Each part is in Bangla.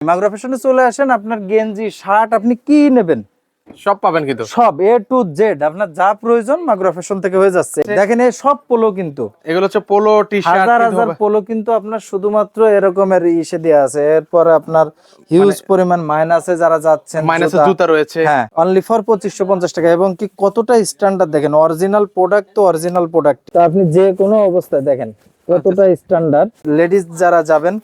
মাগুরা ফ্যাশনে চলে আসেন আপনার গেঞ্জি শার্ট আপনি কি নেবেন? সব পাবেন কিন্তু। সব এ টু জেড আপনার যা প্রয়োজন মাগুরা ফ্যাশন থেকে হয়ে যাচ্ছে। দেখেন এই সব পোলো কিন্তু। এগুলো হচ্ছে পোলো টি শার্ট হাজার হাজার পোলো কিন্তু আপনার শুধুমাত্র এরকমের ইসে দেওয়া আছে। এরপর আপনার হিউজ পরিমাণ মাইনাসে যারা যাচ্ছেন মাইনাসে জুতা- জুতা রয়েছে। হ্যাঁ অনলি ফর পঁচিশশো পঞ্চাশ টাকা। এবং কি কতটা স্ট্যান্ডার্ড দেখেন অরিজিনাল প্রোডাক্ট তো অরিজিনাল প্রোডাক্ট আপনি যে কোনো অবস্থায় দেখেন কতটা স্ট্যান্ডার্ড লেডিস যারা যাবেন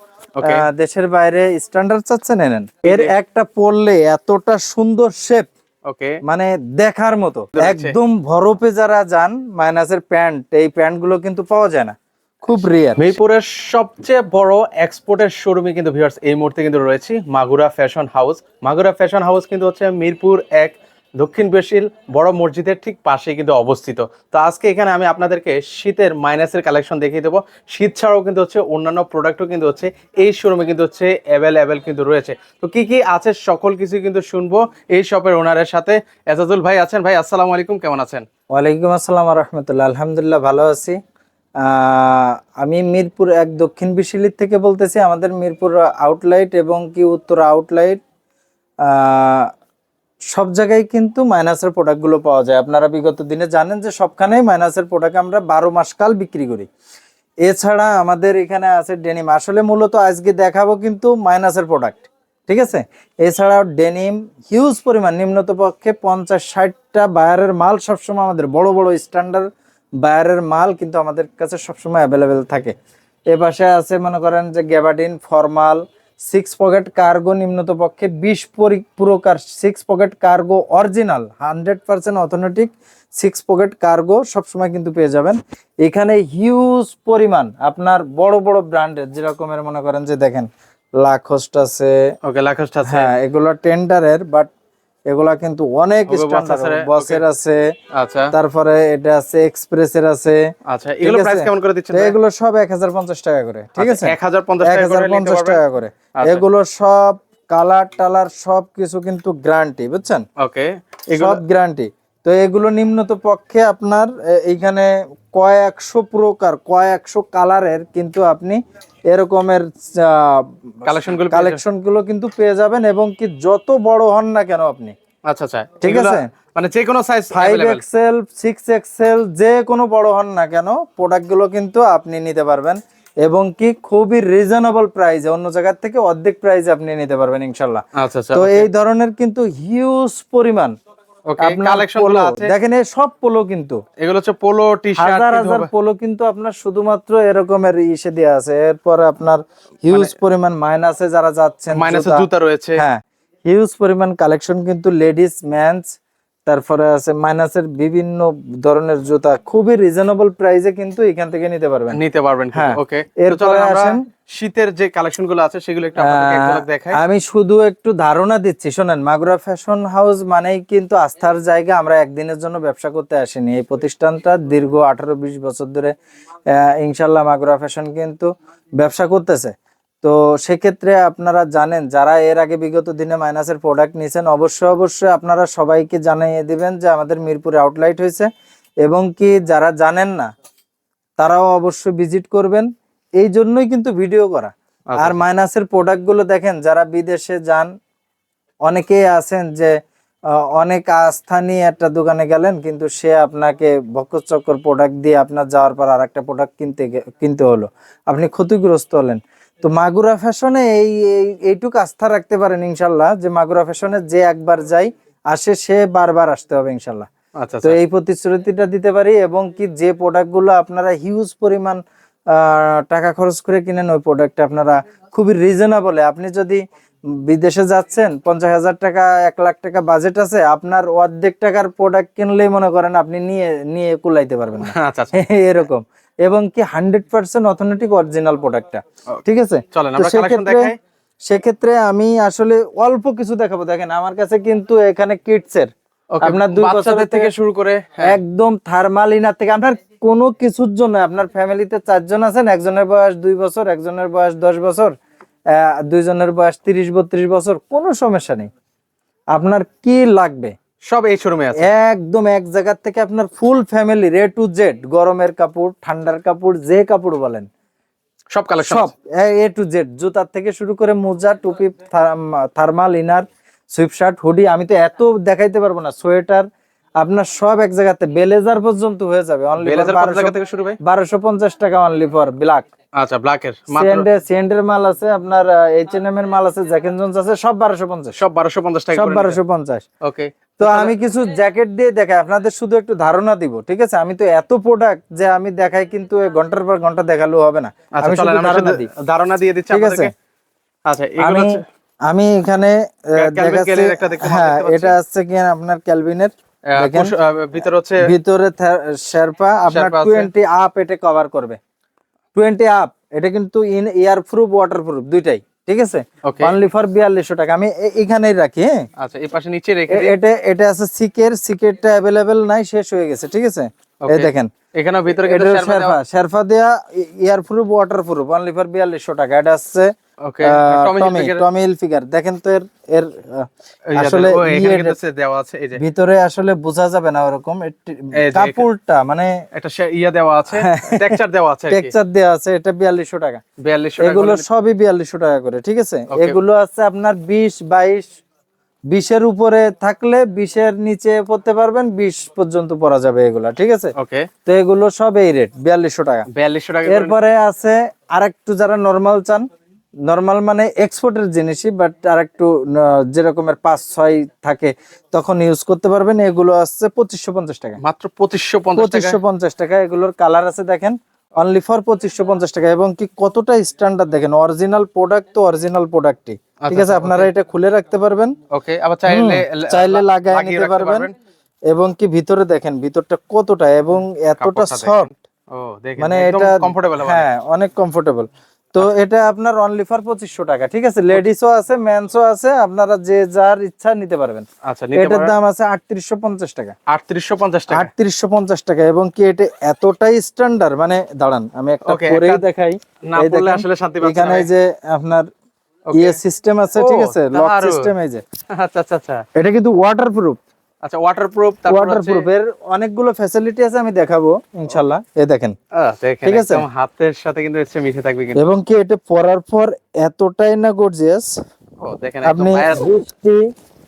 দেশের বাইরে স্ট্যান্ডার্ড চাচ্ছেন এনেন। এর একটা পরলে এতটা সুন্দর শেপ ওকে মানে দেখার মতো। একদম ভরপে যারা যান মাইনাসের প্যান্ট এই প্যান্টগুলো কিন্তু পাওয়া যায় না। খুব রিয়ার মিরপুরের সবচেয়ে বড় এক্সপোর্টের শোরুমে কিন্তু ভিউয়ার্স এই মুহূর্তে কিন্তু রয়েছে Magura fashion house Magura fashion house কিন্তু হচ্ছে মিরপুর এক দক্ষিণ বেশিল বড় মসজিদের ঠিক পাশেই কিন্তু অবস্থিত। তো আজকে এখানে আমি আপনাদেরকে শীতের মাইনাসের কালেকশন দেখিয়ে দেবো। শীত ছাড়াও কিন্তু হচ্ছে অন্যান্য প্রোডাক্টও কিন্তু হচ্ছে এই শোরুমে কিন্তু হচ্ছে অ্যাভেলেবেল কিন্তু রয়েছে। তো কি কি আছে সকল কিছু কিন্তু শুনব এই শপের ওনারের সাথে। এজাজুল ভাই আছেন? ভাই, আসসালামু আলাইকুম, কেমন আছেন? ওয়ালাইকুম আসসালাম রহমতুল্লাহ আলহামদুলিল্লাহ ভালো আছি। আমি মিরপুর এক দক্ষিণ বিশিলির থেকে বলতেছি। আমাদের মিরপুর আউটলাইট এবং কি উত্তর আউটলাইট সব জায়গায় কিন্তু মাইনাসের প্রোডাক্টগুলো পাওয়া যায়। আপনারা বিগত দিনে জানেন যে সবখানেই মাইনাসের প্রোডাক্ট আমরা বারো মাস কাল বিক্রি করি। এছাড়া আমাদের এখানে আছে ডেনিম আসলে মূলত আজকে দেখাবো কিন্তু মাইনাসের প্রোডাক্ট ঠিক আছে? এছাড়াও ডেনিম হিউজ পরিমাণ নিম্নত পক্ষে পঞ্চাশ, ষাটটা বায়ারের মাল সবসময় আমাদের বড় বড় স্ট্যান্ডার্ড বায়ারের মাল কিন্তু আমাদের কাছে সবসময় অ্যাভেলেবেল থাকে। এ পাশে আছে মনে করেন যে gabardine formal six pocket cargo নিম্নত পক্ষে বিশ প্রকার six pocket cargo original hundred percent authentic six pocket cargo সবসময় কিন্তু পেয়ে যাবেন। এখানে হিউজ পরিমাণ আপনার বড় বড় ব্র্যান্ডের যেরকমের মনে করেন যে দেখেন লাখোস্ট আছে ওকে লাখোস্ট আছে। হ্যাঁ এগুলো টেন্ডারের বাট এগুলা কিন্তু অনেক বসের আছে আচ্ছা। তারপরে এটা আছে এক্সপ্রেসের আছে আচ্ছা এগুলো প্রাইস আছে? কেমন করে দিচ্ছেন এগুলো সব এক হাজার পঞ্চাশ টাকা করে ঠিক আছে? এক হাজার পঞ্চাশ টাকা করে টাকা আচ্ছা। এগুলো সব কালার টালার সব কিছু কিন্তু গ্যারান্টি বুঝছেন? ওকে এগুলো সব গ্যারান্টি তো এগুলো নিম্নত পক্ষে আপনার এইখানে কয়েকশো প্রকার কয়েকশো কালারের কিন্তু আপনি এরকমের Collection গুলো পেয়ে কালেকশনগুলো কিন্তু পেয়ে যাবেন এবং কি যত বড় হন না কেন আপনি। আচ্ছা আচ্ছা। ঠিক আছে। মানে যে কোনো size five XL six XL যে কোনো বড় হন না কেন প্রোডাক্টগুলো কিন্তু আপনি নিতে পারবেন এবং কি খুবই রিজনেবল প্রাইসে অন্য জায়গার থেকে অর্ধেক প্রাইসে আপনি নিতে পারবেন ইনশাল্লাহ। আচ্ছা আচ্ছা তো এই ধরনের কিন্তু হিউজ পরিমাণ দেখেন এই সব পোলো কিন্তু। এগুলো হচ্ছে পোলো টি হাজার হাজার পোলো কিন্তু আপনার শুধুমাত্র এরকমের ইসে দেওয়া আছে। এরপর আপনার হিউজ পরিমাণ মাইনাসে যারা যাচ্ছেন মাইনাসে জুতা- রয়েছে। হ্যাঁ হিউজ পরিমাণ কালেকশন কিন্তু লেডিস ম্যানস তারপরে আছে মাইনাসের বিভিন্ন ধরনের জুতা। খুবই রিজনেবল প্রাইসে কিন্তু এখান থেকে নিতে পারবেন। নিতে পারবেন হ্যাঁ। ওকে এরপরে আসেন। শীতের যে কালেকশনগুলো আছে সেগুলো একটু দেখাই। আমি শুধু একটু ধারণা দিচ্ছি শোনেন মাগুরা ফ্যাশন হাউস মানেই কিন্তু আস্থার জায়গা। আমরা একদিনের জন্য ব্যবসা করতে আসিনি। এই প্রতিষ্ঠানটা দীর্ঘ আঠারো বিশ বছর ধরে ইনশাল্লাহ মাগুরা ফ্যাশন কিন্তু ব্যবসা করতেছে। তো সেক্ষেত্রে আপনারা জানেন যারা এর আগে বিগত দিনে মাইনাসের প্রোডাক্ট নিয়েছেন অবশ্যই অবশ্যই আপনারা সবাইকে জানিয়ে দিবেন যে আমাদের মিরপুরে আউটলাইট হয়েছে এবং কি যারা জানেন না তারাও অবশ্যই ভিজিট করবেন। এই জন্যই কিন্তু ভিডিও করা। আচ্ছা। আর মাইনাসের প্রোডাক্টগুলো দেখেন যারা বিদেশে যান অনেকেই আছেন যে অনেক আস্থা নিয়ে একটা দোকানে গেলেন কিন্তু সে আপনাকে বক্কচক্কর প্রোডাক্ট দিয়ে আপনার যাওয়ার পর আর একটা প্রোডাক্ট কিনতে কিনতে হলো। আপনি ক্ষতিগ্রস্ত হলেন। তো মাগুরা ফ্যাশনে এই এই- এইটুকু আস্থা রাখতে পারেন ইনশাল্লাহ যে মাগুরা ফ্যাশনে যে একবার যাই আসে সে বারবার আসতে হবে ইনশাল্লাহ। আচ্ছা তো আচ্ছা। এই প্রতিশ্রুতিটা দিতে পারি এবং কি যে প্রোডাক্টগুলো আপনারা হিউজ পরিমাণ টাকা খরচ করে কিনেন ওই প্রোডাক্ট আপনারা খুবই রিজনেবলে আপনি যদি বিদেশে যাচ্ছেন পঞ্চাশ হাজার টাকা এক লাখ টাকা বাজেট আছে আপনার অর্ধেক টাকার প্রোডাক্ট কিনলেই মনে করেন আপনি নিয়ে নিয়ে কুলাইতে পারবেন আচ্ছা। এরকম। এবং কি হান্ড্রেড পার্সেন্ট অথেন্টিক অরিজিনাল প্রোডাক্টটা ঠিক আছে? সেক্ষেত্রে সেক্ষেত্রে আমি আসলে অল্প কিছু দেখাবো। দেখেন আমার কাছে কিন্তু এখানে কিটসের আপনার দুই বছরের থেকে শুরু করে হ্যাঁ, একদম থার্মাল ইনার থেকে। আপনার কোনো কিছুর জন্য আপনার ফ্যামিলিতে চারজন আছেন একজনের বয়স দুই বছর একজনের বয়স দশ বছর আহ, দুইজনের বয়স তিরিশ বত্রিশ বছর কোনো সমস্যা নেই। আপনার কি লাগবে? সব এই শোরুমে আছে? একদম এক জায়গার থেকে আপনার ফুল ফ্যামিলি রে টু জেড গরমের কাপড় ঠান্ডার কাপড় যে কাপড় বলেন। সব কালেকশন সব এ টু জেড জুতার থেকে শুরু করে মোজা টুপি thermal inner sweatshirt hoodie আমি তো এত দেখাইতে পারব না। সোয়েটার আপনার সব এক জায়গাতে বেলেজার পর্যন্ত হয়ে যাবে। অনলি বেলেজার কত থেকে শুরু ভাই? বারোশো পঞ্চাশ টাকা অনলি ফর ব্ল্যাক আচ্ছা ব্ল্যাকের মাত্র সিএন্ডের মাল আছে আপনার এইচ এন এম এর মাল আছে জ্যাকেন জোন্স আছে সব বারোশো পঞ্চাশ। সব বারোশো পঞ্চাশ টাকা সব বারোশো পঞ্চাশ। ওকে তো আমি কিছু জ্যাকেট দিয়ে দেখাই। আপনাদের শুধু একটু ধারণা দিব ঠিক আছে? আমি তো এত প্রোডাক্ট যে আমি দেখাই কিন্তু ঘণ্টার পর ঘণ্টা দেখালেও হবে না। আচ্ছা আমি ধারণা দিয়ে দিচ্ছি ঠিক আছে। আচ্ছা আমি আমি এখানে দেখাচ্ছি হ্যাঁ এটা আছে কি আপনার ক্যালভিনের ভিতরে হচ্ছে ভিতরে শেরপা আপনার শেরপা আছে। টোয়েন্টি আপ এটা কভার করবে। টোয়েন্টি আপ এটা কিন্তু in air proof waterproof দুইটাই। ঠিক আছে? ওয়ান অনলি ফর বিয়াল্লিশশো টাকা। আমি এখানেই রাখি হ্যাঁ? আচ্ছা এই পাশে নিচে রেখে এটা এটা আছে সিকের সিকেরটা অ্যাভেলেবেল নাই শেষ হয়ে গেছে ঠিক আছে? এই দেখেন। এখানে ভিতরে শেরফা শেরপা দেয়া air proof waterproof only for বিয়াল্লিশশো টাকা। এটা আছে okay ah, Tommy Tommy Hilfiger Tommy Hilfiger দেখেন তো এর এর আহ, এই যে আসলে ও, এখানে ইয়ে- কিন্তু সে দেওয়া আছে এই যে। ভিতরে আসলে বোঝা যাবে না ওরকম এটি- এই যে কাপড়টা মানে একটা সে- ইয়ে দেওয়া আছে টেক্সচার দেওয়া আছে টেক্সচার দেওয়া আছে এটা বিয়াল্লিশশো টাকা। 4200 এগুলো সবই বিয়াল্লিশশো টাকা করে ঠিক আছে? এগুলো আছে আপনার বিশ বাইশ বিশের উপরে থাকলে বিশের নিচে পড়তে পারবেন বিশ পর্যন্ত পরা যাবে এগুলা ঠিক আছে? তো এগুলো সব এই রেট বিয়াল্লিশশো টাকা। 4200 টাকা এরপরে আছে আরেকটু যারা নর্মাল চান নর্মাল মানে এক্সপোর্টের জিনিসই বাট আরেকটু আহ, যেরকমের পাঁচ ছয় থাকে তখন ইউজ করতে পারবেন। এগুলো আসছে পঁচিশশো পঞ্চাশ টাকা। মাত্র 2550 টাকা? পঁচিশশো পঞ্চাশ টাকা এগুলোর কালার আছে দেখেন। অনলি ফর পঁচিশশো পঞ্চাশ টাকা এবং কি কতটা স্ট্যান্ডার্ড দেখেন অরিজিনাল প্রোডাক্ট তো অরিজিনাল প্রোডাক্টই ঠিক আছে আপনারা এটা খুলে রাখতে পারবেন। ওকে আবার চাইলে চাইলে লাগায় নিতে পারবেন। এবং কি ভিতরে দেখেন ভিতরটা কতটা এবং এতটা সফট ও দেখেন মানে এটা কমফোর্টেবল হ্যাঁ অনেক কমফোর্টেবল তো এটা আপনার অনলি ফর পঁচিশশো টাকা ঠিক আছে? লেডিসও আছে মেন্সও আছে আপনারা যে যার ইচ্ছা নিতে পারবেন। আচ্ছা এটার দাম আছে আটত্রিশশো পঞ্চাশ টাকা। 3850 টাকা। আটত্রিশশো পঞ্চাশ টাকা এবং কি এটা এতটাই স্ট্যান্ডার্ড মানে দাঁড়ান আমি একটা একটা- দেখাই। আসলে শান্তি এখানে যে আপনার. ইয়ে সিস্টেম আছে ঠিক আছে? লক সিস্টেম এই যে। আচ্ছা আচ্ছা আচ্ছা। এটা কিন্তু ওয়াটার প্রুফ আচ্ছা ওয়াটারপ্রুফ তারপর ওয়াটার এর অনেকগুলো ফ্যাসিলিটি আছে আমি দেখাবো ইনশাল্লাহ। এই দেখেন। ঠিক আছে? একদম হাতের সাথে কিন্তু মিশে থাকবে কিন্তু। এবং কি এটা পরার পর এতটাই না গর্জিয়াস ও দেখেন আপনি একদম বৃষ্টি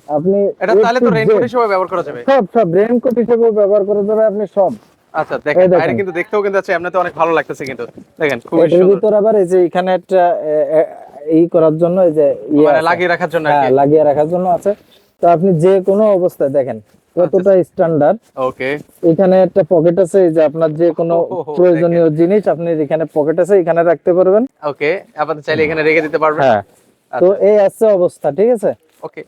আপনি এটা তাহলে তো রেইনকোট হিসেবে ব্যবহার করা যাবে? সব সব রেইনকোট হিসেবে ব্যবহার করা যাবে আপনি সব। আচ্ছা দেখেন বাইরে কিন্তু দেখতেও কিন্তু আছে অনেক ভালো লাগতেছে কিন্তু। দেখেন এটার সুন্দর। ভিতর আবার এই যে এখানে একটা এ, এ, এই করার জন্য এই যে ইয়ে মানে। লাগিয়ে রাখার জন্য হ্যাঁ লাগিয়ে রাখার জন্য আছে। তো আপনি যে কোনো অবস্থায় দেখেন কতটা স্ট্যান্ডার্ড ওকে। এখানে একটা পকেট আছে যে আপনার যে কোনো প্রয়োজনীয় জিনিস আপনি এখানে পকেট আছে এখানে রাখতে পারবেন। ওকে আপাতত চাইলে এখানে রেখে দিতে পারবেন। হ্যাঁ। তো এই আছে অবস্থা ঠিক আছে? ওকে।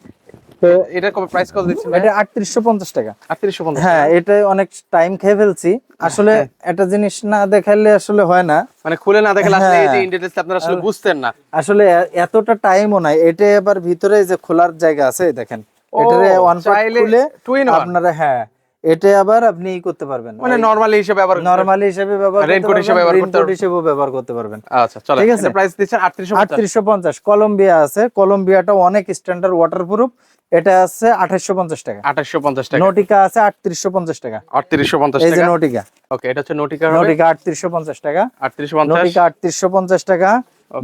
তো এটা কবে প্রাইস কত দিচ্ছেন এটা আটত্রিশশো পঞ্চাশ টাকা। 3850 হ্যাঁ এটা অনেক টাইম খেয়ে ফেলছি। আসলে একটা জিনিস না দেখাইলে আসলে হয় না। মানে খুলে না দেখলে আসলে এই যে হ্যাঁ। ইন্ডিয়াতে আপনারা আসলে বুঝতেন না। আসলে এতটা টাইমও নাই। এটা এবার ভিতরে যে খোলার জায়গা আছে দেখেন। এটারে ওয়ান পার্ট খুলে one। আপনারা হ্যাঁ এটা আবার আপনি ই করতে পারবেন। মানে নরমালি হিসেবে ব্যবহার নরমালি হিসেবে ব্যবহার করতে পারবেন হিসেবে ব্যবহার করতে raincoat হিসেবেও ব্যবহার করতে পারবেন। আচ্ছা চলো ঠিক আছে? প্রাইস দিচ্ছেন 3850 আটত্রিশশো পঞ্চাশ কলম্বিয়া আছে। কলম্বিয়াটা অনেক স্ট্যান্ডার্ড ওয়াটারপ্রুফ এটা আছে আঠাশশো পঞ্চাশ টাকা। 2850 টাকা। নটিকা আছে আটত্রিশশো পঞ্চাশ টাকা। 3850 এই যে টাকা? নটিকা ওকে এটা হচ্ছে নোটিকা হবে? নটিকা আটত্রিশশো পঞ্চাশ টাকা। 3850 নটিকা আটত্রিশশো পঞ্চাশ টাকা।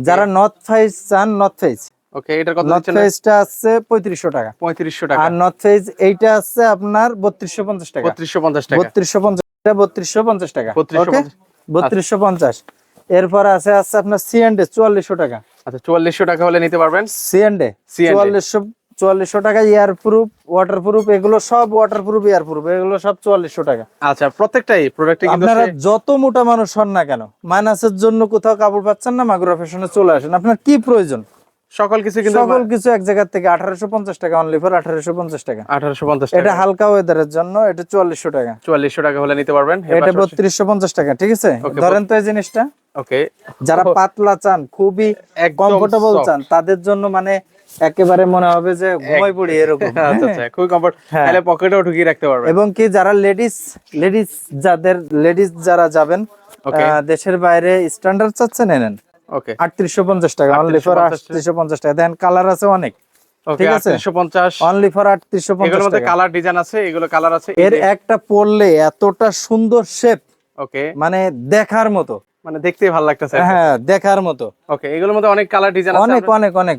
যারা নর্থ ফেজ চান নর্থ ফেজ ওকে এটার কত নর্থ দিচ্ছেন? ফেজটা আছে পঁয়ত্রিশশো টাকা। 3500 টাকা। আর নর্থ ফেজ এইটা আছে আপনার বত্রিশশো পঞ্চাশ টাকা। 3250 টাকা। বত্রিশশো পঞ্চাশ বত্রিশশো পঞ্চাশ টাকা। 3250 বত্রিশশো পঞ্চাশ। এরপর আছে আছে আপনার সি এন্ড চুয়াল্লিশশো টাকা। আচ্ছা 4400 টাকা হলে নিতে পারবেন? সি এন্ড C&A চুয়াল্লিশশো চুয়াল্লিশশো টাকা এয়ার প্রুফ ওয়াটার প্রুফ এগুলো সব ওয়াটার প্রুফ এয়ার প্রুফ এগুলো সব চুয়াল্লিশশো টাকা। আচ্ছা প্রত্যেকটাই প্রোডাক্টে কিন্তু আপনারা যত মোটা মানুষ হন না কেন মাইনাসের জন্য কোথাও কাপড় পাচ্ছেন না মাগুরা ফ্যাশনে চলে আসেন। আপনার কি প্রয়োজন? সকল কিছু কিন্তু সকল কিছু এক জায়গা থেকে আঠারোশো পঞ্চাশ টাকা অনলি ফর আঠারোশো পঞ্চাশ টাকা। 1850 এটা টাকা। হালকা ওয়েদারের জন্য এটা চুয়াল্লিশশো টাকা। 4400 টাকা হলে নিতে পারবেন। এটা বত্রিশশো পঞ্চাশ টাকা ঠিক আছে? ধরেন তো এই জিনিসটা। ওকে যারা পাতলা চান খুবই কমফোর্টেবল চান তাদের জন্য মানে একেবারে মনে হবে যে ঘুমাই পড়ি এরকম। আচ্ছা আচ্ছা খুবই কমফর্ট হ্যাঁ। তাহলে পকেটেও ঢুকিয়ে রাখতে পারবেন। এবং কি যারা লেডিস লেডিস যাদের লেডিস যারা যাবেন দেশের বাইরে স্ট্যান্ডার্ড চাচ্ছেন এনেন। ওকে আটত্রিশশো পঞ্চাশ টাকা অনলি ফর 3850 পঞ্চাশ টাকা। দেন কালার আছে অনেক। ঠিক আছে? 3850 অনলি ফর আটত্রিশশো এগুলোর মধ্যে কালার ডিজাইন আছে এগুলো কালার আছে এর একটা পরলে এতটা সুন্দর শেপ ওকে মানে দেখার মতো। মানে দেখতেই ভালো লাগতেছে হ্যাঁ দেখার মতো। ওকে এগুলোর মধ্যে অনেক কালার ডিজাইন আছে অনেক অনেক অনেক।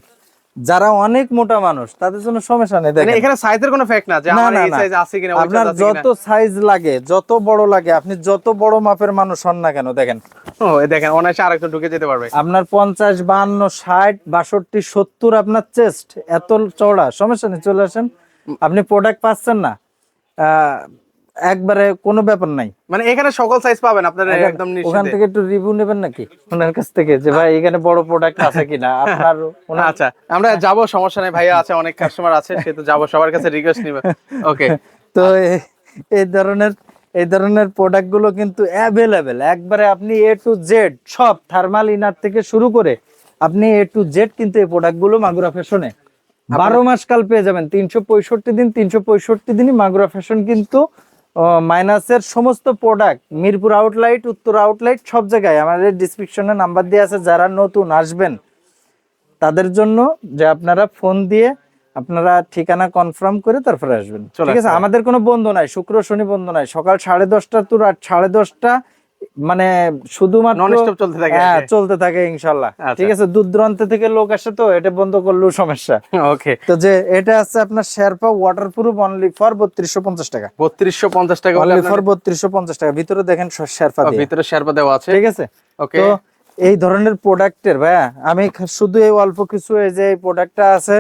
যারা অনেক মোটা মানুষ তাদের জন্য সমস্যা নেই মানে দেখেন। এখানে সাইজের কোনো ফ্যাক্ট না যে আমার এই সাইজ আছে কিনা আপনার। যত সাইজ লাগে যত বড় লাগে আপনি যত বড় মাপের মানুষ হন না কেন দেখেন। ও এই দেখেন অনায়াসে আরেকটু ঢুকে যেতে পারবে। আপনার পঞ্চাশ বান্ন ষাট বাষট্টি সত্তর আপনার চেস্ট এত চওড়া সমস্যা নেই চলে আসেন। আপনি প্রোডাক্ট পাচ্ছেন না একবারে কোনো ব্যাপার নাই। মানে এখানে সকল সাইজ পাবেন আপনার একদম ওখান থেকে একটু রিভিউ নেবেন নাকি? ওনার কাছ থেকে যে ভাই এখানে বড় প্রোডাক্ট আছে কিনা? আপনার আচ্ছা আমরা যাব সমস্যা নেই ভাইয়া আছে অনেক কাস্টমার আছে সে তো যাব সবার কাছে রিকোয়েস্ট নিবে। ওকে তো এই ধরনের এই ধরনের প্রোডাক্টগুলো কিন্তু অ্যাভেলেবেল একবারে আপনি এ টু জেড সব থার্মাল ইনার থেকে শুরু করে আপনি এ টু জেড কিন্তু এই প্রোডাক্টগুলো মাগুরা ফ্যাশনে বারো মাস কাল পেয়ে যাবেন তিনশো পঁয়ষট্টি দিন তিনশো পঁয়ষট্টি দিনই মাগুরা ফ্যাশন কিন্তু মাইনাসের সমস্ত প্রোডাক্ট মিরপুর আউটলাইট উত্তর আউটলাইট সব জায়গায় আমাদের ডিসক্রিপশনে নাম্বার দিয়ে আছে যারা নতুন আসবেন তাদের জন্য যে আপনারা ফোন দিয়ে আপনারা ঠিকানা কনফার্ম করে তারপরে আসবেন। ঠিক আছে? আমাদের কোনো বন্ধ নাই শুক্র শনি বন্ধ নাই। সকাল সাড়ে দশটা তো রাত সাড়ে দশটা মানে শুধুমাত্র চলতে থাকে হ্যাঁ চলতে থাকে ইনশাল্লাহ। আচ্ছা। ঠিক আছে দূর দূরান্ত থেকে লোক আসে তো এটা বন্ধ করলেও সমস্যা। ওকে তো যে এটা আছে আপনার শেরপা অনলি ফর বত্রিশশো পঞ্চাশ টাকা। বত্রিশশো পঞ্চাশ টাকা হলে অনলি ফর বত্রিশশো পঞ্চাশ টাকা। ভিতরে দেখেন শেরপা দিয়ে। ভিতরে শেরপা দেওয়া আছে। ঠিক আছে? ওকে তো এই ধরনের প্রোডাক্টের ভাইয়া আমি শুধু এই অল্প কিছু এই যে এই প্রোডাক্টটা আছে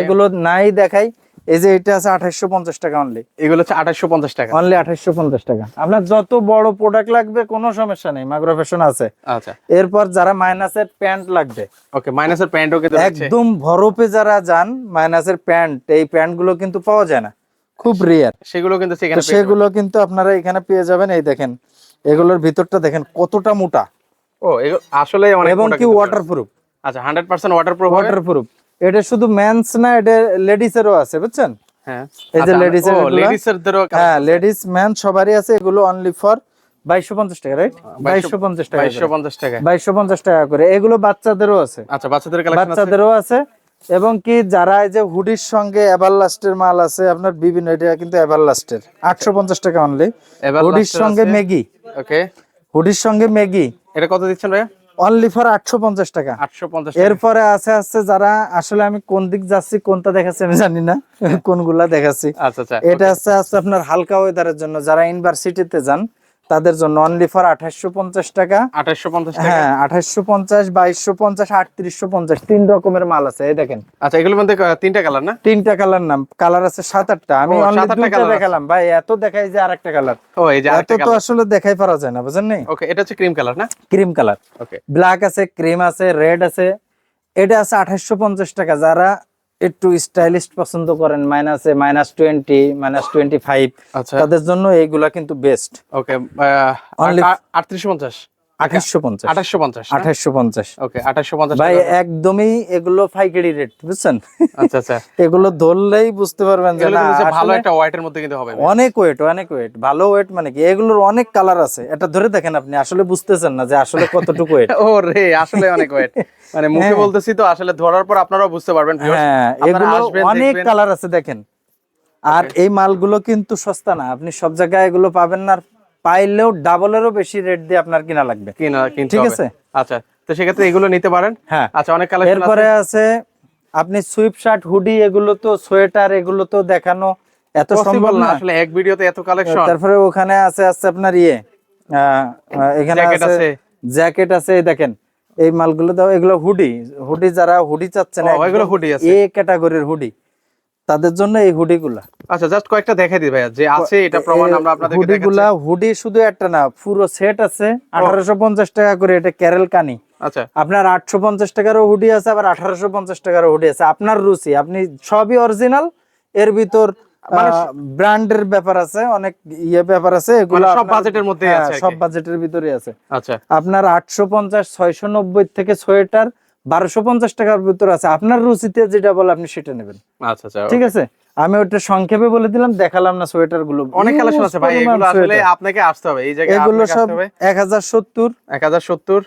এগুলো নাই দেখাই। এই যে এটা আছে আঠাইশো পঞ্চাশ টাকা অনলি এগুলো হচ্ছে আঠাশশো পঞ্চাশ টাকা। অনলি আঠাইশো পঞ্চাশ টাকা। আপনার যত বড় প্রোডাক্ট লাগবে কোনো সমস্যা নেই মাইক্রো ফ্যাশন আছে। আচ্ছা। এরপর যারা মাইনাসের প্যান্ট লাগবে ওকে মাইনাসের প্যান্টও কিন্তু রয়েছে একদম ভরপে যারা যান মাইনাসের প্যান্ট এই প্যান্টগুলো কিন্তু পাওয়া যায় না। খুব রিয়ার সেগুলো কিন্তু সেগুলো কিন্তু আপনারা এখানে পেয়ে যাবেন। এই দেখেন এগুলোর ভিতরটা দেখেন কতটা মোটা। ও আসলে অনেক এবং কি কিন্তু। ওয়াটার প্রুফ আচ্ছা hundred percent waterproof waterproof এটা শুধু মেন্স না এটা লেডিস এরও আছে বুঝছেন? হ্যাঁ। এই যে ladies এর লেডিস এর হ্যাঁ লেডিস ম্যান সবারই আছে এগুলো অনলি ফর বাইশশো পঞ্চাশ টাকা রাইট বাইশশো পঞ্চাশ টাকা বাইশশো পঞ্চাশ টাকা বাইশশো পঞ্চাশ টাকা করে। এগুলো বাচ্চাদেরও আছে। আচ্ছা বাচ্চাদের কালেকশন আছে? বাচ্চাদেরও আছে। এবং কি যারা এই যে হুডির সঙ্গে এভারলাস্টের মাল আছে আপনার বিভিন্ন এটা কিন্তু এভারলাস্টের আটশো পঞ্চাশ টাকা অনলি হুডির সঙ্গে। ম্যাগি ওকে হুডির সঙ্গে ম্যাগি এটা কত দিচ্ছেন ভাইয়া? অনলি ফর আটশো পঞ্চাশ টাকা। আটশো পঞ্চাশ এরপরে আছে আছে যারা আসলে আমি কোন দিক যাচ্ছি কোনটা দেখাচ্ছি আমি জানি না কোনগুলা দেখাচ্ছি। আচ্ছা আচ্ছা এটা আছে আছে আপনার হালকা ওয়েদারের জন্য যারা ইউনিভার্সিটিতে যান তাদের জন্য অনলি ফর আঠাশশো পঞ্চাশ টাকা। আঠাশশো পঞ্চাশ হ্যাঁ আঠাশশো পঞ্চাশ বাইশশো পঞ্চাশ আটত্রিশশো পঞ্চাশ তিন রকমের মাল আছে এই দেখেন। আচ্ছা এগুলোর মধ্যে তিনটা কালার না? তিনটা কালার নাম কালার আছে সাত আটটা। আমি। দেখালাম। ভাই এত দেখাই যে আরেকটা কালার। ও এই যে এত তো আসলে দেখাই পারা যায় না বুঝেন নি ওকে এটা হচ্ছে ক্রিম কালার না? ক্রিম কালার ওকে ব্ল্যাক আছে ক্রিম আছে রেড আছে। এটা আছে আঠাশশো পঞ্চাশ টাকা। যারা একটু স্টাইলিস্ট পছন্দ করেন মাইনাস এ minus twenty minus twenty five আচ্ছা। তাদের জন্য এইগুলা কিন্তু বেস্ট ওকে আটত্রিশ পঞ্চাশ। আঠাশশো পঞ্চাশ। আঠাশশো পঞ্চাশ আঠাশশো পঞ্চাশ। ওকে আঠাশশো পঞ্চাশ ভাই একদমই এগুলো রেট বুঝছেন? আচ্ছা আচ্ছা। এগুলো ধরলেই বুঝতে পারবেন যে না ভালো একটা হোয়াইটের মধ্যে কিন্তু হবে। অনেক ওয়েট অনেক ওয়েট ভালো ওয়েট মানে কি? এগুলোর অনেক কালার আছে। এটা ধরে দেখেন আপনি আসলে বুঝতেছেন না যে আসলে কতটুকু ওয়েট ও রে আসলে অনেক ওয়েট মানে মুখে হ্যাঁ। বলতেছি তো আসলে ধরার পর আপনারাও বুঝতে পারবেন হ্যাঁ এগুলো অনেক কালার আছে দেখেন। আর এই মালগুলো কিন্তু সস্তা না। আপনি সব জায়গায় এগুলো পাবেন না পাইলেও ডাবলেরও বেশি রেট দিয়ে আপনার কিনা লাগবে। কিনা ঠিক আছে? আচ্ছা তো সেক্ষেত্রে এগুলো নিতে পারেন। হ্যাঁ। আচ্ছা অনেক কালেকশন এরপরে আছে। আপনি সুইপ শার্ট হুডি এগুলো তো সোয়েটার এগুলো তো দেখানো এত সম্ভব না না। আসলে এক ভিডিওতে এত কালেকশন তারপরে ওখানে আছে আছে আপনার ইয়ে এখানে আছে। জ্যাকেট আছে দেখেন এই মালগুলো দাও এগুলো হুডি হুডি যারা হুডি চাচ্ছেন ও, এগুলো hoodie আছে। এ ক্যাটাগরির হুডি তাদের জন্য এই হুডি গুলা আচ্ছা জাস্ট কয়েকটা দেখাই দিই ভাইয়া যে আছে এটা প্রমাণ আমরা আপনাদেরকে হুডি গুলা হুডি শুধু একটা না পুরো সেট আছে আঠারোশো পঞ্চাশ টাকা করে এটা ক্যারেল কানি আচ্ছা। আপনার আটশো পঞ্চাশ টাকারও হুডি আছে আবার আঠারোশো পঞ্চাশ টাকারও হুডি আছে। আপনার রুচি আপনি সবই অরিজিনাল এর ভিতর ব্র্যান্ডের ব্যাপার আছে অনেক ইয়ে ব্যাপার আছে এগুলো মানে সব বাজেটের মধ্যেই হ্যাঁ, আছে সব বাজেটের ভিতরে আছে। আচ্ছা। আপনার আটশো পঞ্চাশ ছয়শো নব্বই থেকে সোয়েটার বারোশো পঞ্চাশ টাকার ভিতর আছে। আপনার রুচিতে যেটা বলে আপনি সেটা নেবেন। আচ্ছা আচ্ছা। ঠিক আছে? আমি ওটা সংক্ষেপে বলে দিলাম দেখালাম না সোয়েটারগুলো অনেক কালেকশন আছে ভাই এগুলো আসলে আপনাকে আসতে হবে এই জায়গায় এগুলো সব আসতে হবে। এক হাজার সত্তর। এক হাজার সত্তর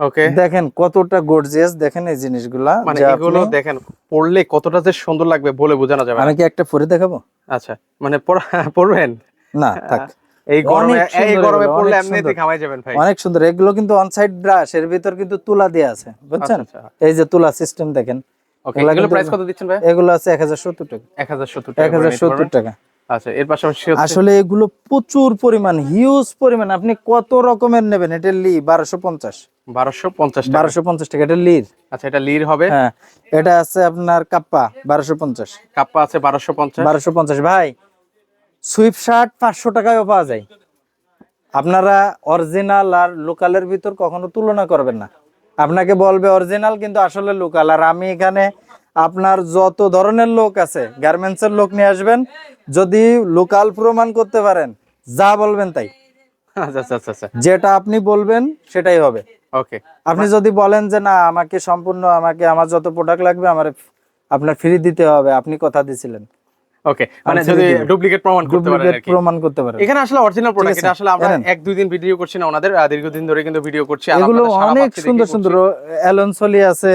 ওকে। দেখেন কতটা গর্জিয়াস দেখেন এই জিনিসগুলা মানে এগুলো দেখেন পড়লে কতটা যে সুন্দর লাগবে বলে বোঝানো যাবে। আমি কি একটা পরে দেখাবো? আচ্ছা মানে পড়া- পড়বেন না থাক। এই গরমে এই গরমে পড়লে খাওয়াই যাবেন ভাই। অনেক সুন্দর। এগুলো কিন্তু অনসাইড ব্রাশ এর ভিতর কিন্তু তুলা আছে বুঝছেন? আচ্ছা, আচ্ছা। এই যে তুলা সিস্টেম দেখেন ওকে এগুলো প্রাইস কত দিচ্ছেন ভাই? এগুলো আছে এক হাজার সত্তর টাকা। 1070 টাকা হাজার সত্তর টাকা। আচ্ছা এর পাশাপাশি আসলে এগুলো প্রচুর পরিমাণ হিউজ পরিমাণ। আপনি কত রকমের নেবেন? এটা লি বারোশো পঞ্চাশ। 1250 টাকা। বারোশো পঞ্চাশ টাকা এটা লির আচ্ছা এটা লির হবে। হ্যাঁ এটা আছে আপনার কাপ্পা বারোশো পঞ্চাশ। কাপ্পা আছে 1250 বারোশো পঞ্চাশ ভাই। সুইপ শার্ট পাঁচশো টাকায়ও পাওয়া যায়। আপনারা অরিজিনাল আর লোকালের ভিতর কখনো তুলনা করবেন না। আপনাকে বলবে অরিজিনাল কিন্তু আসলে লোকাল। আর আমি এখানে আপনার যত ধরনের লোক আছে গার্মেন্টসের লোক নিয়ে আসবেন যদি লোকাল প্রমাণ করতে পারেন যা বলবেন তাই। আচ্ছা আচ্ছা আচ্ছা যেটা আপনি বলবেন সেটাই হবে। ওকে আপনি যদি বলেন যে না আমাকে সম্পূর্ণ আমাকে আমার যত প্রোডাক্ট লাগবে আমার আপনার ফ্রি দিতে হবে আপনি কথা দিয়েছিলেন ওকে মানে যদি ডুপ্লিকেট প্রমাণ করতে পারেন প্রমাণ করতে পারেন। এখানে আসলে অরিজিনাল প্রোডাক্ট এটা আসলে আমরা এক দুই দিন ভিডিও করছি না ওনাদের দীর্ঘদিন ধরে কিন্তু ভিডিও করছি এগুলো অনেক সুন্দর সুন্দর। অ্যালনসলি আছে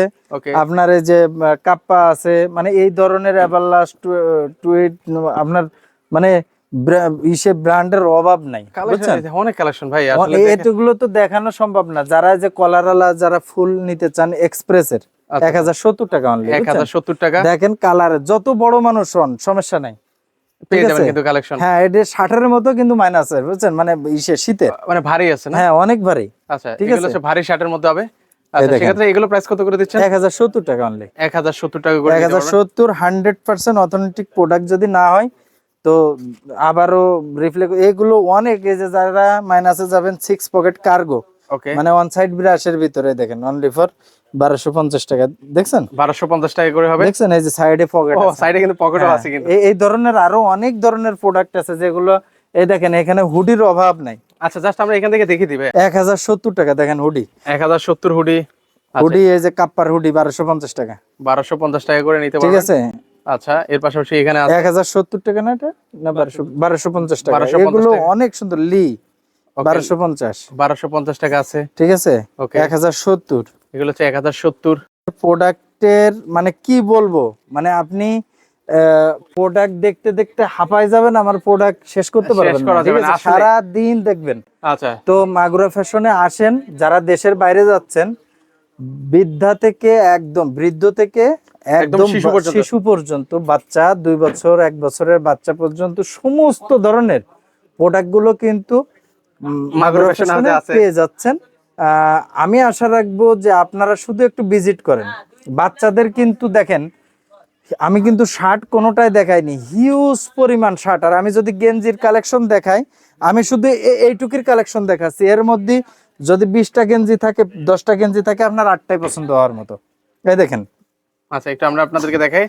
আপনার এই যে কাপ্পা আছে মানে এই ধরনের এভারলাস্ট টুইট আপনার মানে ইসে ব্র্যান্ডের অভাব নাই অনেক কালেকশন ভাই আসলে এতগুলো তো দেখানো সম্ভব না যারা যে কলারালা যারা ফুল নিতে চান এক্সপ্রেসের আচ্ছা। এক হাজার সত্তর টাকা অনলি 1070 টাকা। দেখেন কালার যত বড় মানুষ হন সমস্যা নাই। পেয়ে ঠিক যাবেন আছে? কিন্তু কালেকশন হ্যাঁ এটা মতো কিন্তু মাইনাস বুঝছেন? মানে ইসে শীতের মানে ভারী আছে না? হ্যাঁ অনেক ভারী। আচ্ছা এগুলো? হচ্ছে ভারী হবে। আচ্ছা সেক্ষেত্রে এগুলো প্রাইস কত করে দিচ্ছেন? এক হাজার সত্তর টাকা অনলি 1070 টাকা করে অথেন্টিক প্রোডাক্ট যদি না হয় তো আবারও রিফ্লেক্ট এগুলো অনেক এই যে যারা মাইনাসে যাবেন সিক্স পকেট কার্গো মানে ওয়ান সাইড ব্রাশের ভিতরে দেখেন অনলি ফর বারোশো পঞ্চাশ টাকা। দেখছেন? 1250 টাকা করে হবে। দেখছেন? এই যে সাইডে পকেট সাইডে কিন্তু পকেটও হ্যাঁ, আছে কিন্তু। এই ধরনের আরও অনেক ধরনের প্রোডাক্ট আছে যেগুলো এই দেখেন এখানে হুডির অভাব নাই। আচ্ছা জাস্ট আমরা এখান থেকে দেখিয়ে দিবে এক হাজার সত্তর টাকা দেখেন হুডি 1070 হুডি আচ্ছা। হুডি এই যে কাপ্পার হুডি বারোশো পঞ্চাশ টাকা। 1250 টাকা করে নিতে ঠিক আছে? আচ্ছা এর পাশাপাশি এখানে আছে। এক হাজার সত্তর টাকা না এটা? না বারোশো বারোশো পঞ্চাশ টাকা। 1250 এগুলো অনেক সুন্দর লি। বারোশো পঞ্চাশ। 1250 টাকা আছে। ঠিক আছে? ওকে এক হাজার সত্তর। এগুলো হচ্ছে 1070 প্রোডাক্টের মানে কি বলব? মানে আপনি প্রোডাক্ট দেখতে দেখতে হাঁপাই যাবেন আমার প্রোডাক্ট শেষ করতে পারবেন করা না। ঠিক যাবে না, আছে? আসলে। সারা দিন দেখবেন। আচ্ছা। তো মাগুরা ফ্যাশনে আসেন যারা দেশের বাইরে যাচ্ছেন বৃদ্ধা থেকে একদম বৃদ্ধ থেকে একদম শিশু পর্যন্ত। শিশু পর্যন্ত বাচ্চা দুই বছর এক বছরের বাচ্চা পর্যন্ত সমস্ত ধরনের প্রোডাক্টগুলো কিন্তু আছে। পেয়ে যাচ্ছেন। আহ, আমি আশা রাখব যে আপনারা শুধু একটু ভিজিট করেন। বাচ্চাদের কিন্তু দেখেন আমি কিন্তু শার্ট কোনোটাই দেখাইনি হিউজ পরিমাণ শার্ট আর আমি যদি গেঞ্জির কালেকশন দেখাই আমি শুধু এ- এইটুকির কালেকশন দেখাচ্ছি। এর মধ্যে যদি বিশটা গেঞ্জি থাকে দশটা গেঞ্জি থাকে আপনার আটটাই পছন্দ হওয়ার মতো। এই দেখেন। আচ্ছা একটু আমরা আপনাদেরকে দেখাই।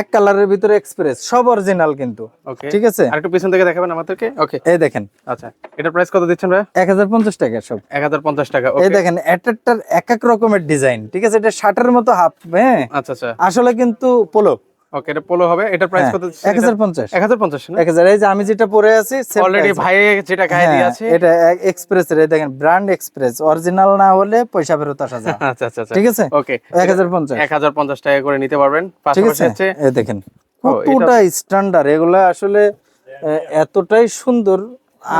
এক কালারের ভিতরে এক্সপ্রেস সব অরিজিনাল কিন্তু। ওকে ঠিক আছে? আরেকটু পিছন থেকে দেখাবেন আমাদেরকে? ওকে এই দেখেন। আচ্ছা এটা প্রাইস কত দিচ্ছেন ভাই? এক হাজার পঞ্চাশ টাকা সব। 1050 টাকা এই দেখেন এটাটার এক এক রকমের ডিজাইন ঠিক আছে? এটা শার্টের মতো হাফ হ্যাঁ? আচ্ছা আচ্ছা। আসলে কিন্তু পোলো ওকে এটা পোলো হবে। প্রাইস কত এক হাজার পঞ্চাশ। 1050 না? এক হাজার এই যে আমি যেটা পরে আছি অলরেডি ভাই যেটা গায়ে দিয়ে আছে হ্যাঁ, এটা এক্সপ্রেস এর এই দেখেন ব্র্যান্ড এক্সপ্রেস অরিজিনাল না হলে পয়সা ফেরত আসা যায়। আচ্ছা আচ্ছা আচ্ছা। ঠিক আছে? ওকে এক হাজার পঞ্চাশ 1050 টাকা করে নিতে পারবেন। পাশাপাশি হচ্ছে এই দেখেন কতটা স্ট্যান্ডার্ড এগুলো আসলে এতটাই সুন্দর।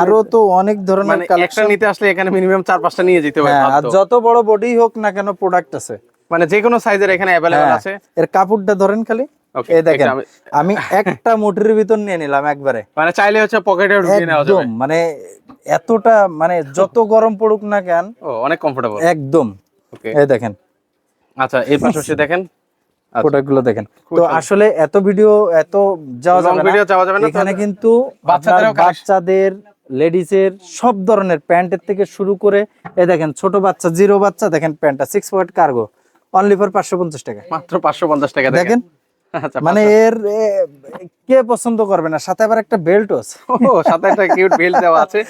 আরও তো অনেক ধরনের মানে কালেকশন নিতে আসলে এখানে মিনিমাম চার পাঁচটা নিয়ে যেতে হবে হ্যাঁ আর যত বড় বডি হোক না কেন প্রোডাক্ট আছে। মানে যে কোনো সাইজের এখানে অ্যাভেলেবল হ্যাঁ, আছে। এর কাপড়টা ধরেন খালি। এই দেখেন আমি- একটা মোটরের ভিতর নিয়ে নিলাম একবারে। মানে চাইলে হচ্ছে পকেটে ঢুকিয়ে নেওয়া যাবে। মানে এতটা মানে যত গরম পড়ুক না কেন অনেক কমফোর্টেবল একদম। এই দেখেন। আচ্ছা এর পাশাপাশি দেখেন। দেখেন। তো আসলে এত ভিডিও এত যাওয়া যাবে না। ভিডিও চাওয়া যাবে না এখানে কিন্তু বাচ্চাদেরও আপনার বাচ্চাদের লেডিসের সব ধরনের প্যান্টের থেকে শুরু করে এই দেখেন ছোট বাচ্চা জিরো বাচ্চা দেখেন প্যান্টটা six point cargo only for পাঁচশো পঞ্চাশ টাকা মাত্র 550 টাকা দেখেন? মানে এর কে পছন্দ করবে না? সাথে আবার একটা বেল্ট আছে। ও সাথে একটা কিউট বেল্ট দেওয়া আছে।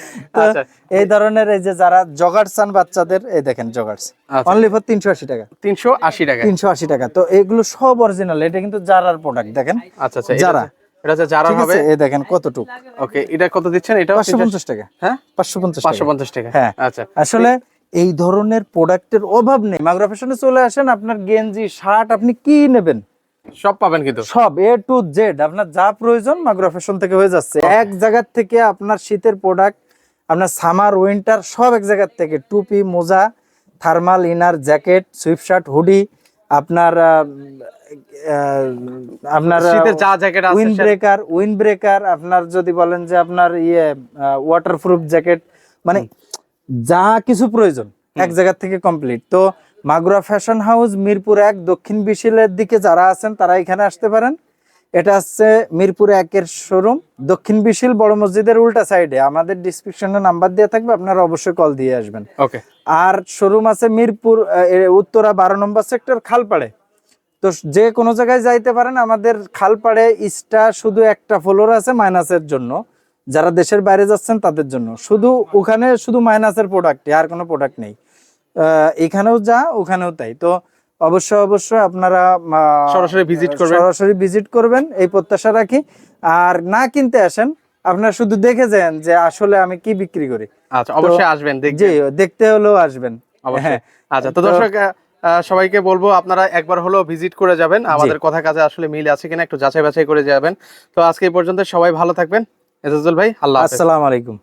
আচ্ছা। এই ধরনের এই যে যারা জগার চান বাচ্চাদের এই দেখেন জগার্স আচ্ছা। অনলি ফর তিনশো আশি টাকা। 380 টাকা। তিনশো আশি টাকা। তো এগুলো সব অরিজিনাল এটা কিন্তু জারার প্রোডাক্ট দেখেন? আচ্ছা আচ্ছা যারা। এটা হচ্ছে ঠিক হবে। এই দেখেন কতটুক। ওকে এটা কত দিচ্ছেন? এটা পাঁচশো পঞ্চাশ টাকা। হ্যাঁ? পাঁচশো পঞ্চাশ টাকা। 550 টাকা। হ্যাঁ। আচ্ছা। আসলে এই ধরনের প্রোডাক্টের অভাব নেই। মাগুরা ফ্যাশনে চলে আসেন আপনার গেঞ্জি শার্ট আপনি কি নেবেন? সব পাবেন কিন্তু। সব এ টু জেড আপনার যা প্রয়োজন মাগুরা ফ্যাশন থেকে হয়ে যাচ্ছে। এক জায়গার থেকে আপনার শীতের প্রোডাক্ট আপনার সামার উইন্টার সব এক জায়গার থেকে। টুপি মোজা thermal inner jacket sweatshirt hoodie আপনার আপনার শীতের যা জ্যাকেট আছে উইন্ড ব্রেকার উইন্ড ব্রেকার আপনার যদি বলেন যে আপনার ইয়ে ওয়াটারপ্রুফ জ্যাকেট মানে যা কিছু প্রয়োজন এক জায়গা থেকে কমপ্লিট তো মাগুরা ফ্যাশন হাউস মিরপুর এক দক্ষিণ বিশিলের দিকে যারা আছেন তারা এখানে আসতে পারেন। এটা হচ্ছে মিরপুর একের শোরুম। দক্ষিণ বিশিল বড় মসজিদের উল্টা সাইডে। আমাদের ডিসক্রিপশনে নাম্বার দেওয়া থাকবে আপনারা অবশ্যই কল দিয়ে আসবেন। ওকে। আর শোরুম আছে মিরপুর উত্তরা বারো নম্বর সেক্টর খালপাড়ে। তো যে কোনো জায়গায় যাইতে পারেন আমাদের খালপাড়ে ইস্টা শুধু একটা ফ্লোর আছে মাইনাসের জন্য। যারা দেশের বাইরে যাচ্ছেন তাদের জন্য। শুধু ওখানে শুধু মাইনাসের প্রোডাক্টই আর কোনো প্রোডাক্ট নেই। এখানেও যা ওখানেও তাই। তো অবশ্যই অবশ্যই আপনারা সরাসরি visit করবেন। সরাসরি ভিজিট করবেন এই প্রত্যাশা রাখি। আর না কিনতে আসেন আপনারা শুধু দেখে যান যে আসলে আমি কি বিক্রি করি। আচ্ছা অবশ্যই আসবেন জি দেখতে হলেও আসবেন। অবশ্যই। হ্যাঁ। আচ্ছা তো দর্শক সবাইকে বলব আপনারা একবার হলেও ভিজিট করে যাবেন। আমাদের কথা কাজে আসলে মিল আছে কিনা একটু যাচাই বাছাই করে যাবেন। তো আজকে এই পর্যন্ত সবাই ভালো থাকবেন। এজাজুল ভাই আল্লাহ হাফেজ। আসসালামু আলাইকুম।